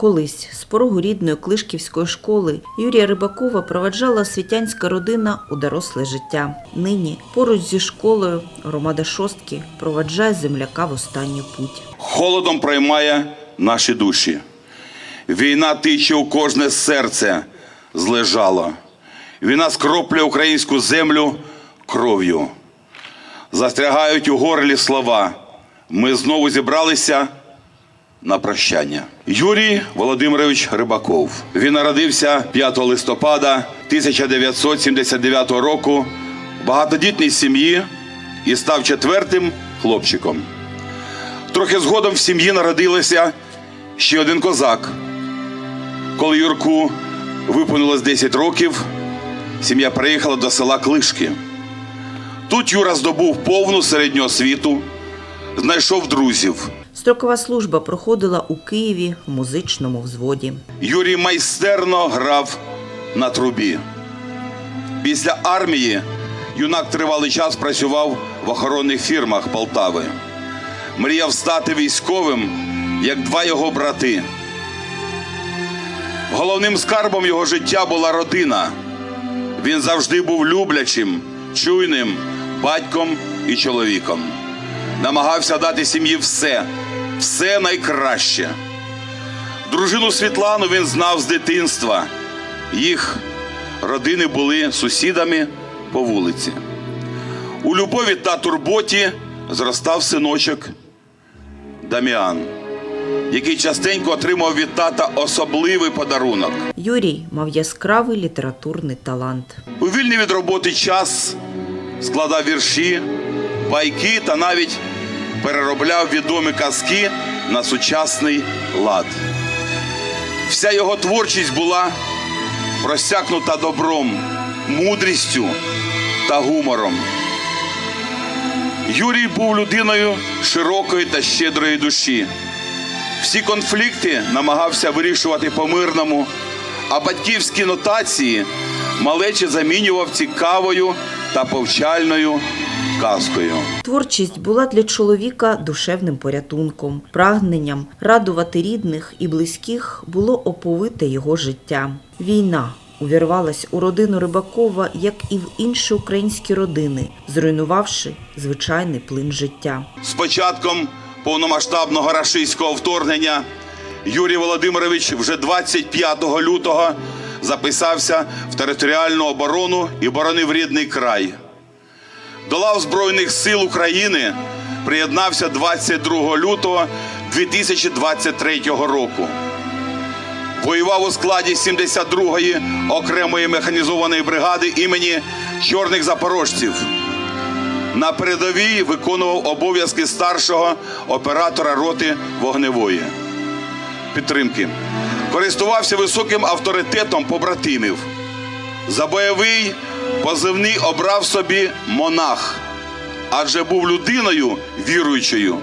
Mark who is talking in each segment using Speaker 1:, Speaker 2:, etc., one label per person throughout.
Speaker 1: Колись з порогу рідної Клишківської школи Юрія Рибакова проведжала освітянська родина у доросле життя. Нині поруч зі школою громада шостки проведжає земляка в останню путь.
Speaker 2: холодом проймає наші душі. Війна тиче у кожне серце злежало. Війна скроплює українську землю кров'ю. Застрягають у горлі слова. Ми знову зібралися на прощання. Юрій Володимирович Рибаков. Він народився 5 листопада 1979 року в багатодітній сім'ї і став четвертим хлопчиком. Трохи згодом в сім'ї народилося ще один козак. Коли Юрку виповнилось 10 років, сім'я приїхала до села Клишки. Тут Юра здобув повну середню освіту, знайшов друзів.
Speaker 1: Строкова служба проходила у Києві в музичному взводі.
Speaker 2: Юрій майстерно грав на трубі. Після армії юнак тривалий час працював в охоронних фірмах Полтави. Мріяв стати військовим, як два його брати. Головним скарбом його життя була родина. Він завжди був люблячим, чуйним батьком і чоловіком. Намагався дати сім'ї все, все найкраще. Дружину Світлану він знав з дитинства. Їх родини були сусідами по вулиці. У любові та турботі зростав синочок Даміан, який частенько отримав від тата особливий подарунок.
Speaker 1: Юрій мав яскравий літературний талант.
Speaker 2: У вільний від роботи час складав вірші, байки та навіть переробляв відомі казки на сучасний лад. Вся його творчість була просякнута добром, мудрістю та гумором. Юрій був людиною широкої та щедрої душі. Всі конфлікти намагався вирішувати по-мирному, а батьківські нотації малече замінював цікавою та повчальною казкою.
Speaker 1: Творчість була для чоловіка душевним порятунком, прагненням радувати рідних і близьких було оповите його життя. Війна увірвалась у родину Рибакова, як і в інші українські родини, зруйнувавши звичайний плин життя.
Speaker 2: З початком повномасштабного рашистського вторгнення Юрій Володимирович вже 25 лютого записався в територіальну оборону і боронив рідний край. До лав Збройних сил України приєднався 22 лютого 2023 року. Воював у складі 72-ї окремої механізованої бригади імені Чорних Запорожців. На передовій виконував обов'язки старшого оператора роти вогневої підтримки. Користувався високим авторитетом побратимів. За бойовий позивний обрав собі монах, адже був людиною віруючою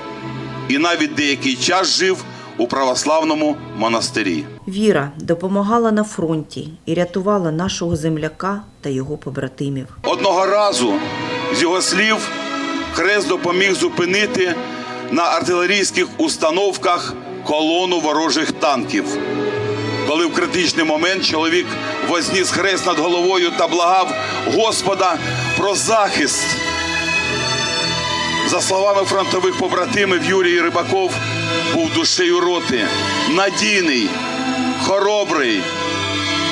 Speaker 2: і навіть деякий час жив у православному монастирі.
Speaker 1: Віра допомагала на фронті і рятувала нашого земляка та його побратимів.
Speaker 2: Одного разу, з його слів, хрест допоміг зупинити на артилерійських установках колону ворожих танків. Коли в критичний момент чоловік возніс хрест над головою та благав Господа про захист. За словами фронтових побратимів, Юрій Рибаков був душею роти, надійний, хоробрий,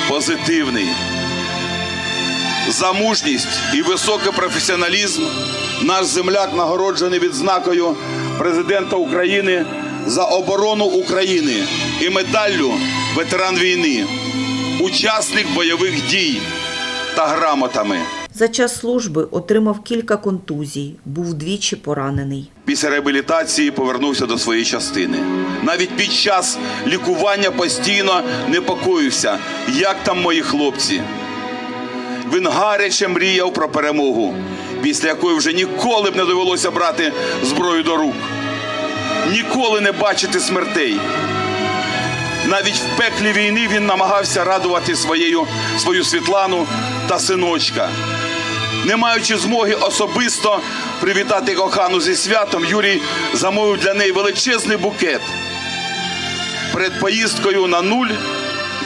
Speaker 2: позитивний. За мужність і високий професіоналізм наш земляк нагороджений відзнакою президента України за оборону України і медаллю ветеран війни, учасник бойових дій та грамотами.
Speaker 1: За час служби отримав кілька контузій, був двічі поранений.
Speaker 2: Після реабілітації повернувся до своєї частини. Навіть під час лікування постійно непокоївся, як там мої хлопці. Він гаряче мріяв про перемогу, після якої вже ніколи б не довелося брати зброю до рук, ніколи не бачити смертей. Навіть в пеклі війни він намагався радувати своєю, свою Світлану та синочка. Не маючи змоги особисто привітати кохану зі святом, Юрій замовив для неї величезний букет. Перед поїздкою на нуль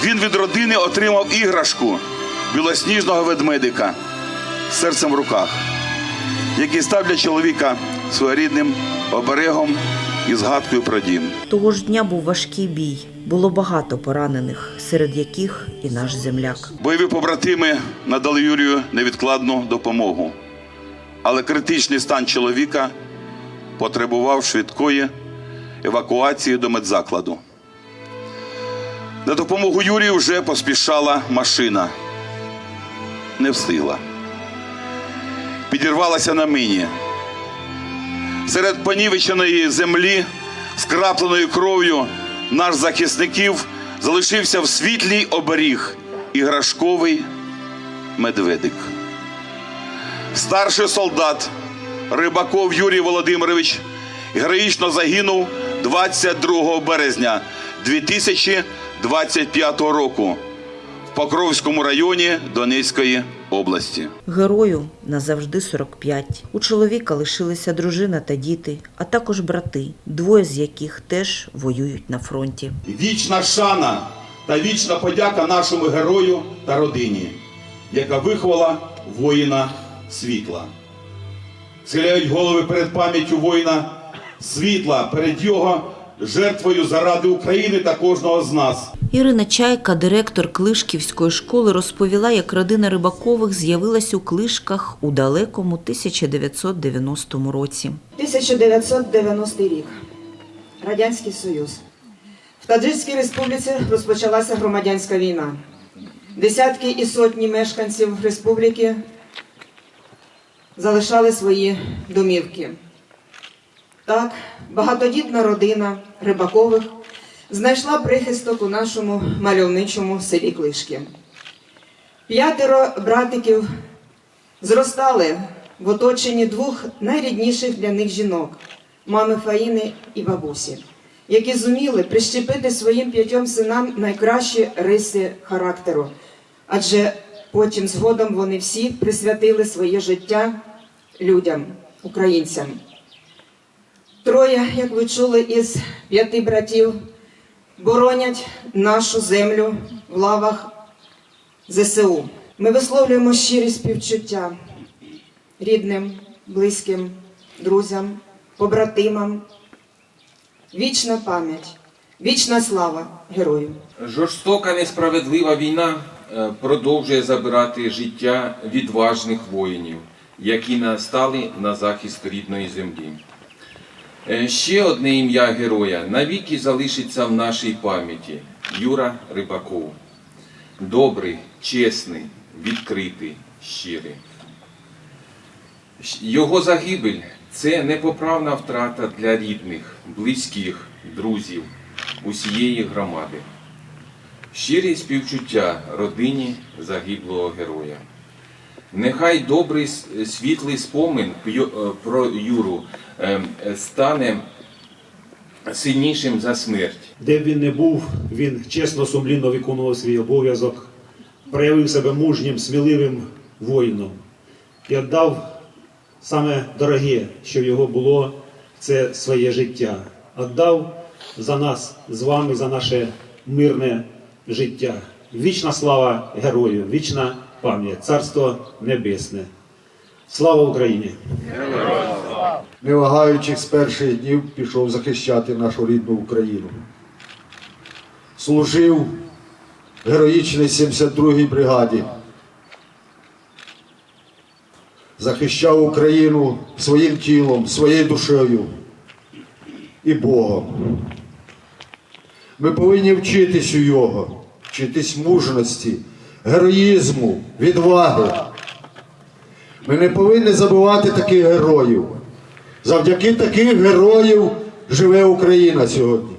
Speaker 2: він від родини отримав іграшку білосніжного ведмедика з серцем в руках, який став для чоловіка своєрідним оберегом і згадкою про дім.
Speaker 1: Того ж дня був важкий бій. Було багато поранених, серед яких і наш земляк.
Speaker 2: Бойові побратими надали Юрію невідкладну допомогу, але критичний стан чоловіка потребував швидкої евакуації до медзакладу. На допомогу Юрію вже поспішала машина. Не встигла. Підірвалася на мині. Серед понівеченої землі, скрапленої кров'ю, наш захисників залишився в світлій оберіг іграшковий медведик. Старший солдат Рибаков Юрій Володимирович героїчно загинув 22 березня 2025 року в Покровському районі Донецької області.
Speaker 1: Герою назавжди 45. У чоловіка лишилися дружина та діти, а також брати, двоє з яких теж воюють на фронті.
Speaker 2: Вічна шана та вічна подяка нашому герою та родині, яка виховала воїна світла. Схиляють голови перед пам'яттю воїна світла, перед його жертвою заради України та кожного з нас.
Speaker 1: Ірина Чайка, директор Клишківської школи, розповіла, як родина Рибакових з'явилась у Клишках у далекому 1990 році.
Speaker 3: 1990 рік. Радянський Союз. В Таджикській республіці розпочалася громадянська війна. Десятки і сотні мешканців республіки залишали свої домівки. Так, багатодітна родина Рибакових знайшла прихисток у нашому мальовничому селі Клишки. П'ятеро братиків зростали в оточенні двох найрідніших для них жінок мами Фаїни і бабусі, які зуміли прищепити своїм п'ятьом синам найкращі риси характеру, адже потім згодом вони всі присвятили своє життя людям, українцям. Троє, як ви чули, із п'яти братів боронять нашу землю в лавах ЗСУ. Ми висловлюємо щирі співчуття рідним, близьким, друзям, побратимам. Вічна пам'ять, вічна слава герою.
Speaker 4: Жорстока несправедлива війна е, продовжує забирати життя відважних воїнів, які настали на захист рідної землі. Е, Ще одне ім'я героя навіки залишиться в нашій пам'яті Юра Рибаков. Добрий, чесний, відкритий, щирий. Його загибель це непоправна втрата для рідних, близьких, друзів, усієї громади. Щирі співчуття родині загиблого героя. Нехай добрий світлий спомин е, про Юру е, е, стане сильнішим за смерть.
Speaker 5: Де б він не був, він чесно, сумлінно виконував свій обов'язок, проявив себе мужнім, сміливим воїном і віддав саме дороге, що в його було, це своє життя. Віддав за нас з вами, за наше мирне життя. Вічна слава герою, вічна пам'ять, царство небесне. Слава Україні!
Speaker 6: не вагаючись з перших днів, пішов захищати нашу рідну Україну. Служив в героїчній 72-й бригаді. Захищав Україну своїм тілом, своєю душею і Богом. Ми повинні вчитись у його, вчитись мужності, героїзму, відваги. Ми не повинні забувати таких героїв. Завдяки таких героїв живе Україна сьогодні.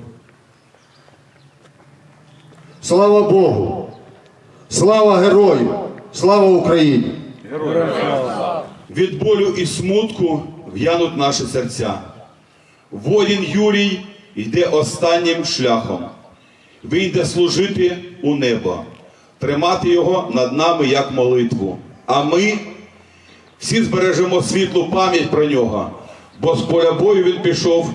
Speaker 6: Слава Богу! Слава герою! Слава Україні!
Speaker 2: Від болю і смутку в'януть наші серця. Воїн Юрій йде останнім шляхом. Він служити у небо, тримати його над нами як молитву. А ми всі збережемо світлу пам'ять про нього, бо з поля бою він пішов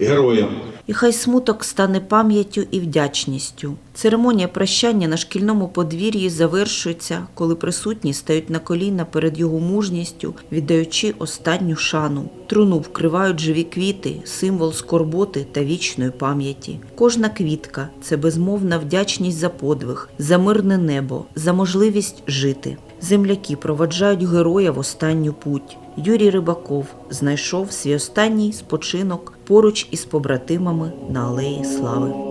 Speaker 2: героєм.
Speaker 1: І хай смуток стане пам'яттю і вдячністю. Церемонія прощання на шкільному подвір'ї завершується, коли присутні стають на коліна перед його мужністю, віддаючи останню шану. Труну вкривають живі квіти, символ скорботи та вічної пам'яті. Кожна квітка це безмовна вдячність за подвиг, за мирне небо, за можливість жити. Земляки проваджають героя в останню путь. Юрій Рибаков знайшов свій останній спочинок поруч із побратимами на алеї Слави.